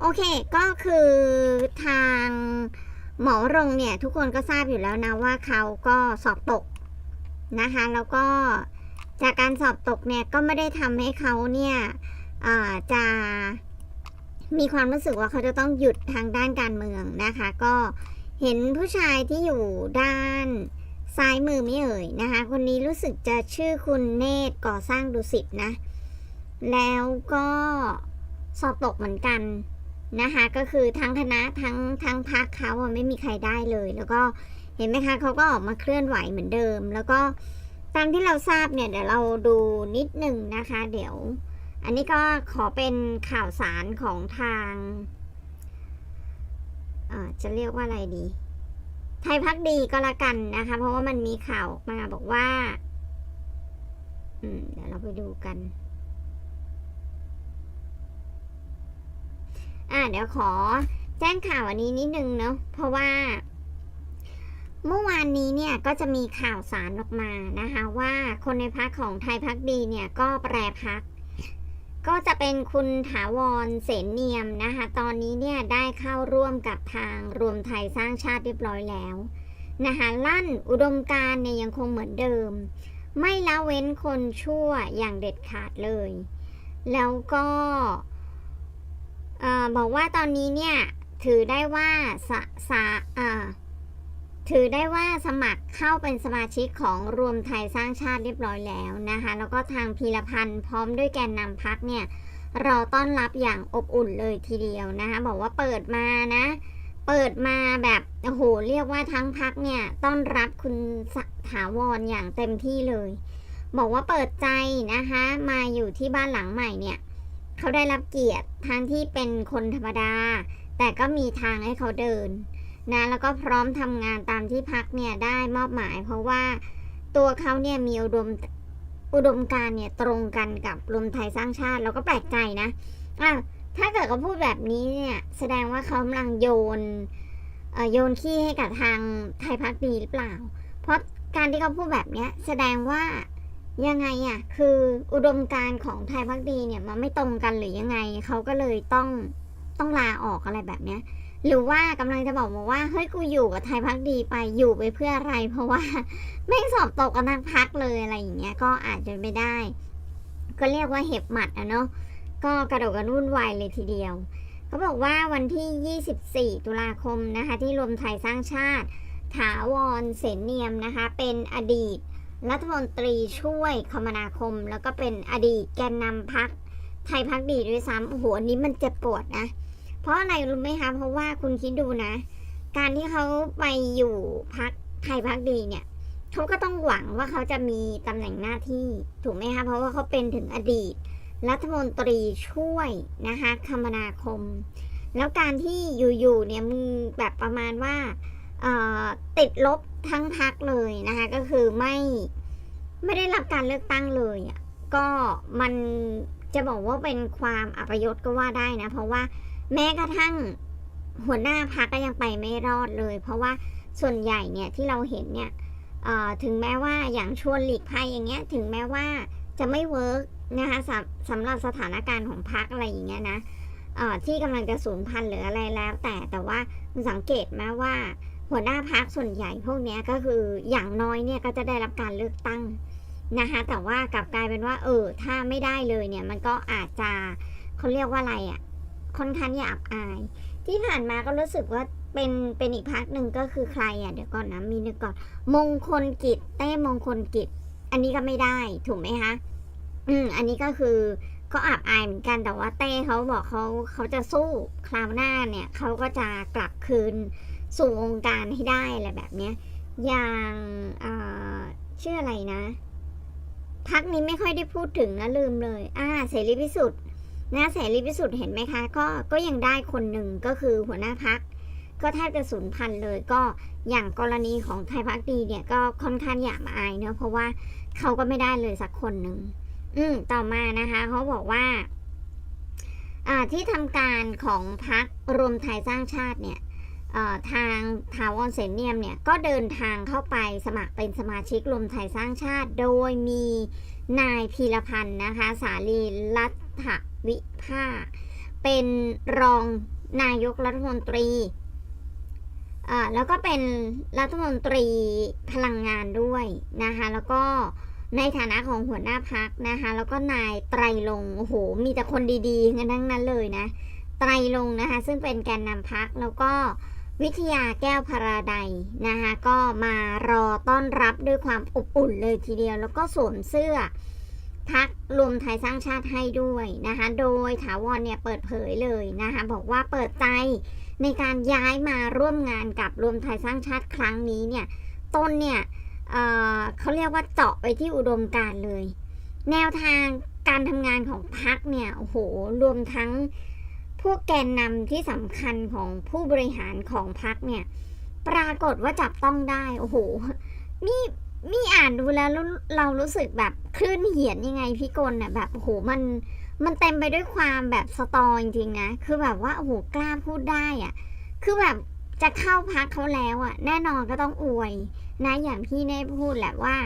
โอเคก็คือทางหมอรงเนี่ยทุกคนก็ทราบอยู่แล้วนะว่าเขาก็สอบตกนะคะแล้วก็จากการสอบตกเนี่ยก็ไม่ได้ทำให้เขาเนี่ยจะมีความรู้สึกว่าเขาจะต้องหยุดทางด้านการเมืองนะคะ ก็เห็นผู้ชายที่อยู่ด้านซ้ายมือไม่เอ่ยนะคะ คนนี้รู้สึกจะชื่อคุณเนตรก่อสร้างดุสิตนะ แล้วก็สอบตกเหมือนกัน นะคะก็คือทั้งคณะทั้งทั้งพักเขาไม่มีใครได้เลย แล้วก็เห็นไหมคะเขาก็ออกมาเคลื่อนไหวเหมือนเดิม แล้วก็ตามที่เราทราบเนี่ยเดี๋ยวเราดูนิดหนึ่งนะคะ เดี๋ยว อันนี้ก็ขอเป็นข่าวสารของทางอ่าจะเรียกว่าอะไรดี ไทยพักดีก็แล้วกันนะคะ เพราะว่ามันมีข่าวมาบอกว่า อืมเดี๋ยวเราไปดูกัน อ่าเดี๋ยวขอแจ้งข่าวอันนี้นิดนึงเนาะเพราะว่า เมื่อวานนี้เนี่ยก็จะมีข่าวสารออกมานะคะว่าคนในพักของไทยพักดีเนี่ยก็แปรพัก ก็จะเป็นคุณถาวรเสนเนียมนะคะตอนนี้เนี่ยได้เข้าร่วมกับทางรวมไทยสร้างชาติเรียบร้อยแล้วนะคะลั่นอุดมการเนี่ยยังคงเหมือนเดิม ไม่ละเว้นคนชั่วอย่างเด็ดขาดเลย แล้วก็ อบอกว่าตอนนี้เนี่ยถือได้ว่าสสะเอ่อถือได้ว่าสมัครเข้าเป็นสมาชิกของรวมไทยสร้างชาติเรียบร้อยแล้วนะคะ แล้วก็ทางพีรพันธ์พร้อมด้วยแกนนำพักเนี่ยรอต้อนรับอย่างอบอุ่นเลยทีเดียวนะคะ บอกว่าเปิดมานะ เปิดมาแบบโอ้โหเรียกว่าทั้งพักเนี่ยต้อนรับคุณถาวรอย่างเต็มที่เลย บอกว่าเปิดใจนะคะ มาอยู่ที่บ้านหลังใหม่เนี่ย เขาได้รับเกียรติทั้งที่เป็นคนธรรมดา แต่ก็มีทางให้เขาเดินนะแล้วก็พร้อมทำงานตามที่พักเนี่ยได้มอบหมาย เพราะว่าตัวเขาเนี่ยมีอุดมอุดมการเนี่ยตรงกันกับรวมไทยสร้างชาติเราก็แปลกใจนะอะถ้าเกิดเขาพูดแบบนี้เนี่ยแสดงว่าเขากำลังโยนโยนขี้ให้กับทางไทยพักดีหรือเปล่า เพราะการที่เขาพูดแบบเนี้ยแสดงว่า ยังไงอะคืออุดมการของไทยพักดีเนี่ยมันไม่ตรงกันหรือยังไงเขาก็เลยต้องต้องลาออกอะไรแบบเนี้ยหรือว่ากำลังจะบอกมาว่าเฮ้ยกูอยู่กับไทยพักดีไปอยู่ไปเพื่ออะไร เพราะว่าไม่สอบตกกับนทั้งพักเลยอะไรอย่างเงี้ยก็อาจจะไม่ได้ ก็เรียกว่าเห็บหมัดอะเนาะก็กระโดดกันวุ่นวายเลยทีเดียวเขาบอกว่าวันที่ 24 ตุลาคมนะคะ ที่รวมไทยสร้างชาติ ถาวรเสนเนียมนะคะ เป็นอดีต รัฐมนตรีช่วยคมนาคม แล้วก็เป็นอดีตแกนนำพักไทยพักดีด้วยซ้ำโอ้โหอันนี้มันเจ็บปวดนะ เพราะอะไรรู้ไหมคะ เพราะว่าคุณคิดดูนะ การที่เขาไปอยู่พักไทยพักดีเนี่ยเขาก็ต้องหวังว่าเขาจะมีตำแหน่งหน้าที่ถูกไหมคะ เพราะว่าเขาเป็นถึงอดีต รัฐมนตรีช่วยนะคะคมนาคม แล้วการที่อยู่ๆเนี่ยมึงแบบประมาณว่าติดลบ ทั้งพักเลยนะคะก็คือไม่ไม่ได้รับการเลือกตั้งเลยอะก็มันจะบอกว่าเป็นความอัปยศก็ว่าได้นะ เพราะว่าแม้กระทั่งหัวหน้าพักก็ยังไปไม่รอดเลย เพราะว่าส่วนใหญ่เนี่ยที่เราเห็นเนี่ยถึงแม้ว่าอย่างชวนหลีกภัยอย่างเงี้ยถึงแม้ว่าจะไม่เวิร์กนะคะสำสำหรับสถานการณ์ของพักอะไรอย่างเงี้ยนะที่กำลังจะสูญพันธุ์หรืออะไรแล้ว แต่แต่ว่าสังเกตไหมว่า หัวหน้าพักส่วนใหญ่พวกนี้ก็คืออย่างน้อยเนี่ยก็จะได้รับการเลือกตั้งนะคะแต่ว่ากลับกลายเป็นว่า เออ ถ้าไม่ได้เลยเนี่ย มันก็อาจจะเขาเรียกว่าอะไรอะ่ะค่อนข้างอยากอาย ที่ผ่านมาก็รู้สึกว่าเป็นเป็นอีกพักหนึ่งก็คือใครอะ่ะเดี๋ยวก่อนนะมีนึกก่อน มงคลกิจเต้มงคลกิจ อันนี้ก็ไม่ได้ถูกไหมคะอืม อันนี้ก็คือก็อับอายเหมือนกันแต่ว่าเต้เขาบอกเขาเขาจะสู้คราวหน้าเนี่ยเขาก็จะกลับคืน สู่วงการให้ได้อะไรแบบเนี้ย อย่างเอ่อชื่ออะไรนะ พักนี้ไม่ค่อยได้พูดถึงนะลืมเลย อ่า เสรีพิสุทธิ์นะเสรีพิสุทธิ์เห็นไหมคะ ก็ก็ยังได้คนหนึ่งก็คือหัวหน้าพักก็แทบจะสูญพันธุ์เลยก็อย่างกรณีของไทยพักดีเนี่ยก็ค่อนข้างอยากมอายเนอะเพราะว่าเขาก็ไม่ได้เลยสักคนหนึ่งอืมต่อมานะคะ เขาบอกว่า อ่าที่ทำการของพักรวมไทยสร้างชาติเนี่ย ทางถาวรเสนเนียมเนี่ยก็เดินทางเข้าไปสมัครเป็นสมาชิกรวมไทยสร้างชาติ โดยมีนายพีรพันธ์นะคะ สาลีรัฐวิภาเป็นรองนายกรัฐมนตรีแล้วก็เป็นรัฐมนตรีพลังงานด้วยนะคะแล้วก็ในฐานะของหัวหน้าพักนะคะแล้วก็นายไตรลงโอ้โหมีแต่คนดีๆกันทั้งนั้นเลยนะไตรลงนะคะซึ่งเป็นแกนนำพักแล้วก็ วิทยาแก้วพาราไดนะคะก็มารอต้อนรับด้วยความอบอุ่นเลยทีเดียว แล้วก็สวมเสื้อพักรวมไทยสร้างชาติให้ด้วยนะคะโดยถาวรเนี่ยเปิดเผยเลยนะคะบอกว่าเปิดใจในการย้ายมาร่วมงานกับรวมไทยสร้างชาติครั้งนี้เนี่ยต้นเนี่ยเเขาเรียกว่าเจาะไปที่อุดมการเลย แนวทางการทำงานของพักเนี่ยโอ้โหรวมทั้ง พวกแกนนำที่สำคัญของผู้บริหารของพักเนี่ย ปรากฏว่าจับต้องได้ โอ้โห นี่นี่อ่านดูแล้วเรารู้สึกแบบคลื่นเหียนยังไงพี่กลน่ะแบบโอ้โหมันมันเต็มไปด้วยความแบบสตอจริงๆนะ คือแบบว่าโอ้โหกล้าพูดได้อะคือแบบจะเข้าพักเขาแล้วอะแน่นอนก็ต้องอวยนะอย่างพี่เน่พูดแหละว่า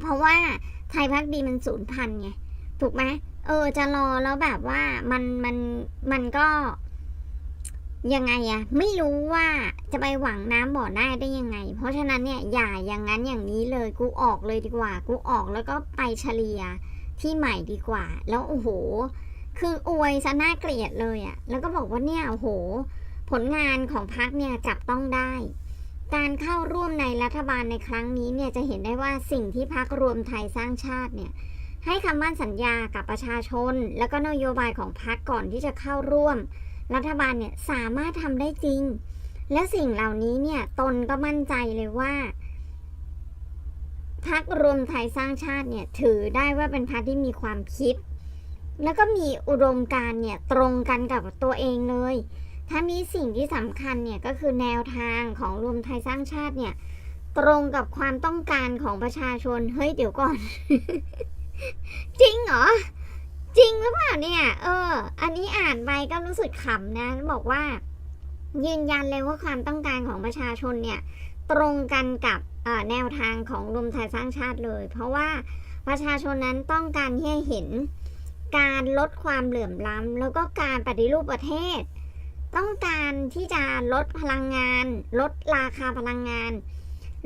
เพราะว่าไทยพักดีมันสูญพันไงถูกไหม เออ จะรอแล้วแบบว่ามันมันมันก็ ยังไงอะไม่รู้ว่าจะไปหวังน้ำบ่อหน้ได้ยังไง เพราะฉะนั้นเนี่ยอย่าอย่างนั้นอย่างนี้เลยกูออกเลยดีกว่า กูออกแล้วก็ไปเฉลี่ยที่ใหม่ดีกว่า แล้วโอ้โห คืออวยซะน่าเกลียดเลยอะแล้วก็บอกว่าเนี่ยโอ้โห ผลงานของพักเนี่ยจับต้องได้ การเข้าร่วมในรัฐบาลในครั้งนี้เนี่ยจะเห็นได้ว่าสิ่งที่พักรวมไทยสร้างชาติเนี่ย ให้คำมั่นสัญญากับประชาชน แล้วก็นโยบายของพักก่อนที่จะเข้าร่วม รัฐบาลเนี่ยสามารถทำได้จริง และสิ่งเหล่านี้เนี่ยตนก็มั่นใจเลยว่าพักรวมไทยสร้างชาติเนี่ยถือได้ว่าเป็นพรรคที่มีความคิด แล้วก็มีอุดมการเนี่ยตรงกันกับตัวเองเลยถ้ามีสิ่งที่สำคัญเนี่ยก็คือแนวทางของรวมไทยสร้างชาติเนี่ยตรงกับความต้องการของประชาชน เฮ้ยเดี๋ยวก่อน จริงเหรอ จริงหรือเปล่าเนี่ย เออ อันนี้อ่านไปก็รู้สึกขำนะ บอกว่า ยืนยันเลยว่าความต้องการของประชาชนเนี่ย ตรงกันกับแนวทางของรวมไทยสร้างชาติเลย เพราะว่าประชาชนนั้นต้องการที่ให้เห็นการลดความเหลื่อมล้ำแล้วก็การปฏิรูปประเทศ ต้องการที่จะลดพลังงาน ลดราคาพลังงาน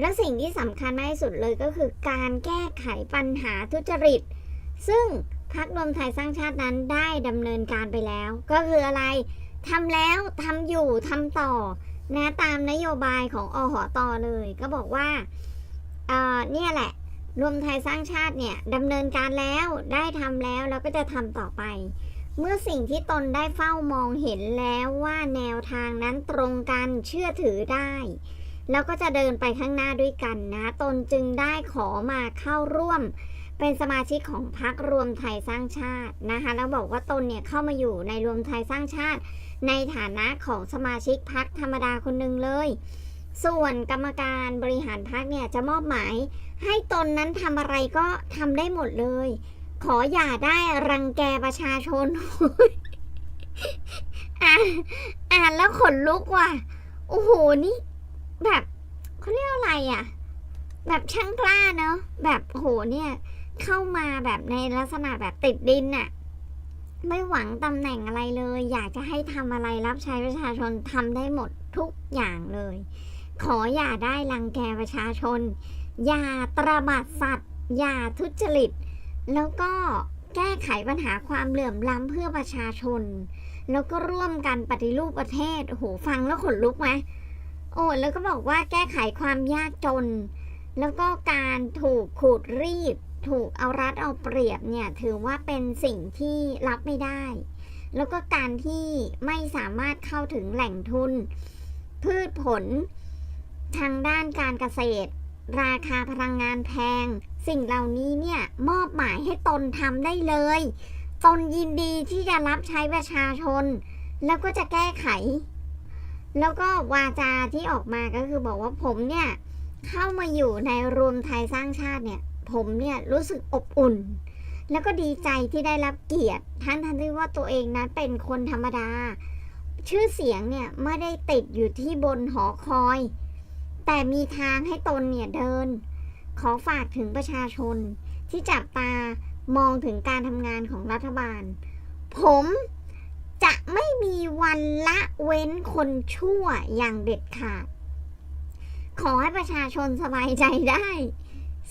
และสิ่งที่สำคัญมากที่สุดเลยก็คือการแก้ไขปัญหาทุจริต ซึ่งพรรครวมไทยสร้างชาตินั้นได้ดำเนินการไปแล้ว ก็คืออะไรทำแล้วทำอยู่ทำต่อนะตามนโยบายของอหอตอเลย ก็บอกว่าเอ่อเนี่ยแหละ รวมไทยสร้างชาติเนี่ยดำเนินการแล้วได้ทำแล้วแล้วก็จะทำต่อไป เมื่อสิ่งที่ตนได้เฝ้ามองเห็นแล้วว่าแนวทางนั้นตรงกันเชื่อถือได้ แล้วก็จะเดินไปข้างหน้าด้วยกันนะ ตนจึงได้ขอมาเข้าร่วม เป็นสมาชิกของพรรครวมไทยสร้างชาตินะคะแล้วบอกว่าตนเนี่ยเข้ามาอยู่ในรวมไทยสร้างชาติ ในฐานะของสมาชิกพรรคธรรมดาคนหนึ่งเลย ส่วนกรรมการบริหารพรรคเนี่ยจะมอบหมาย ให้ตนนั้นทำอะไรก็ทำได้หมดเลย ขออย่าได้รังแกประชาชนอ่านอ่านแล้วขนลุกว่ะโอ้โหนี่ แบบเขาเรียกอะไรอะ แบบช่างกล้าเนาะแบบโหเนี่ย เข้ามาแบบในลักษณะแบบติดดินน่ะ ไม่หวังตำแหน่งอะไรเลย อยากจะให้ทำอะไรรับใช้ประชาชนทำได้หมดทุกอย่างเลย ขออย่าได้รังแกประชาชน อย่าตระบัดสัตว์ อย่าทุจริต แล้วก็แก้ไขปัญหาความเหลื่อมล้ำเพื่อประชาชน แล้วก็ร่วมกันปฏิรูปประเทศ โห ฟังแล้วขนลุกไหม โอ้แล้วก็บอกว่าแก้ไขความยากจน แล้วก็การถูกขูดรีดถูกเอารัดเอาเปรียบเนี่ยถือว่าเป็นสิ่งที่รับไม่ได้ แล้วก็การที่ไม่สามารถเข้าถึงแหล่งทุน พืชผล ทางด้านการเกษตร ราคาพลังงานแพง สิ่งเหล่านี้เนี่ยมอบหมายให้ตนทำได้เลยตนยินดีที่จะรับใช้ประชาชน แล้วก็จะแก้ไข แล้วก็วาจาที่ออกมาก็คือบอกว่าผมเนี่ยเข้ามาอยู่ในรวมไทยสร้างชาติเนี่ย ผมเนี่ยรู้สึกอบอุ่น แล้วก็ดีใจที่ได้รับเกียรติทั้งทันที่ว่าตัวเองนั้นเป็นคนธรรมดา ชื่อเสียงเนี่ยไม่ได้ติดอยู่ที่บนหอคอย แต่มีทางให้ตนเนี่ยเดิน ขอฝากถึงประชาชนที่จับตามองถึงการทำงานของรัฐบาล ผม จะไม่มีวันละเว้นคนชั่วอย่างเด็ดขาด ขอให้ประชาชนสบายใจได้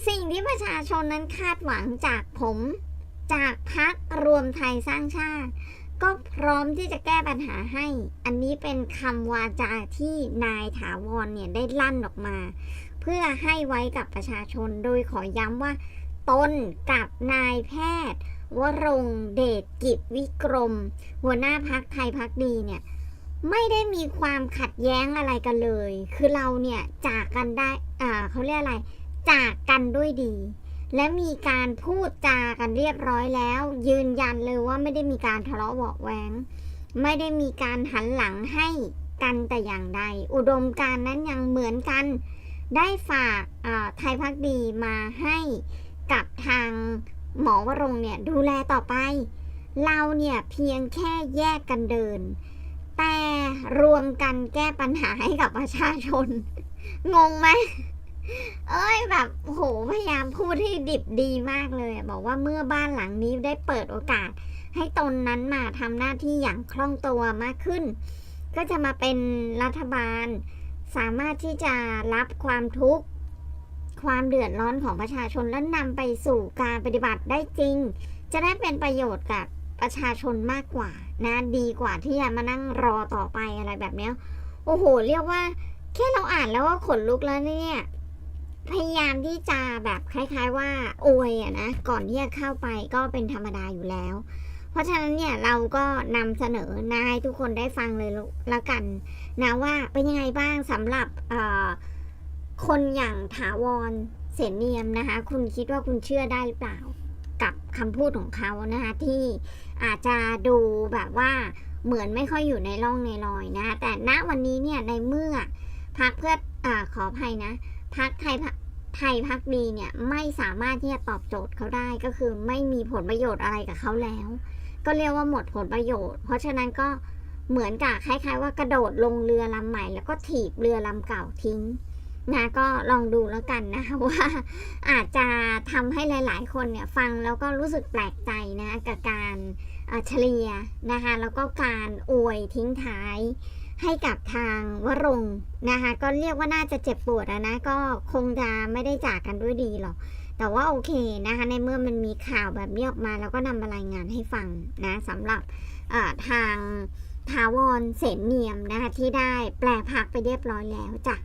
สิ่งที่ประชาชนนั้นคาดหวังจากผม จากพักรวมไทยสร้างชาติ ก็พร้อมที่จะแก้ปัญหาให้ อันนี้เป็นคำวาจาที่นายถาวรเนี่ยได้ลั่นออกมา เพื่อให้ไว้กับประชาชนโดยขอย้ำว่า ตนกับนายแพทย์ วรงเดชกิจวิกรม หัวหน้าพักไทยพักดีเนี่ยไม่ได้มีความขัดแย้งอะไรกันเลย คือเราเนี่ยจากกันได้ อ่าเขาเรียกอะไร จากกันด้วยดี และมีการพูดจากันเรียบร้อยแล้ว ยืนยันเลยว่าไม่ได้มีการทะเลาะเบาะแวงไม่ได้มีการหันหลังให้กันแต่อย่างใด อุดมการนั้นยังเหมือนกัน ได้ฝากไทยพักดีมาให้กับทาง หมอวรงเนี่ยดูแลต่อไป เราเนี่ยเพียงแค่แยกกันเดิน แต่รวมกันแก้ปัญหาให้กับประชาชน งงไหมเอ้ยแบบโหพยายามพูดให้ดิบดีมากเลย บอกว่าเมื่อบ้านหลังนี้ได้เปิดโอกาส ให้ตนนั้นมาทำหน้าที่อย่างคล่องตัวมากขึ้น ก็จะมาเป็นรัฐบาล สามารถที่จะรับความทุกข์ ความเดือดร้อนของประชาชนและนำไปสู่การปฏิบัติได้จริง จะได้เป็นประโยชน์กับประชาชนมากกว่านะดีกว่าที่จะมานั่งรอต่อไปอะไรแบบนี้โอ้โห เรียกว่า แค่เราอ่านแล้วก็ขนลุกแล้วเนี่ยพยายามที่จะแบบคล้ายๆว่าอวยอะนะก่อนที่จะเข้าไปก็เป็นธรรมดาอยู่แล้ว เพราะฉะนั้นเนี่ยเราก็นำเสนอนะให้ทุกคนได้ฟังเลยและกันนะว่าเป็นยังไงบ้างสำหรับเอ่อ คนอย่างถาวรเสนเนียมนะคะ คุณคิดว่าคุณเชื่อได้หรือเปล่า กับคำพูดของเขานะคะ ที่อาจจะดูแบบว่าเหมือนไม่ค่อยอยู่ในร่องในรอยนะคะแต่ณวันนี้เนี่ยในเมื่อพักเพื่ออขออภัยนะพักไทยไทยพักดีเนี่ยไม่สามารถที่จะตอบโจทย์เขาได้ก็คือไม่มีผลประโยชน์อะไรกับเขาแล้ว ก็เรียกว่าหมดผลประโยชน์ เพราะฉะนั้นก็เหมือนกับคล้ายๆ ว่ากระโดดลงเรือลำใหม่ แล้วก็ถีบเรือลำเก่าทิ้ง นะก็ลองดูแล้วกันนะคะว่าอาจจะทำให้หลาย ๆ คนเนี่ยฟังแล้วก็รู้สึกแปลกใจนะกับการเฉลี่ยนะคะแล้วก็การอวยทิ้งท้ายให้กับทางวรงนะคะก็เรียกว่าน่าจะเจ็บปวดนะก็คงจะไม่ได้จากกันด้วยดีหรอกแต่ว่าโอเคนะคะในเมื่อมันมีข่าวแบบนี้ออกมาเราก็นำมารายงานให้ฟังนะสำหรับทางทาวรเสนเนียมนะคะที่ได้แปลพักไปเรียบร้อยแล้วจ้ะ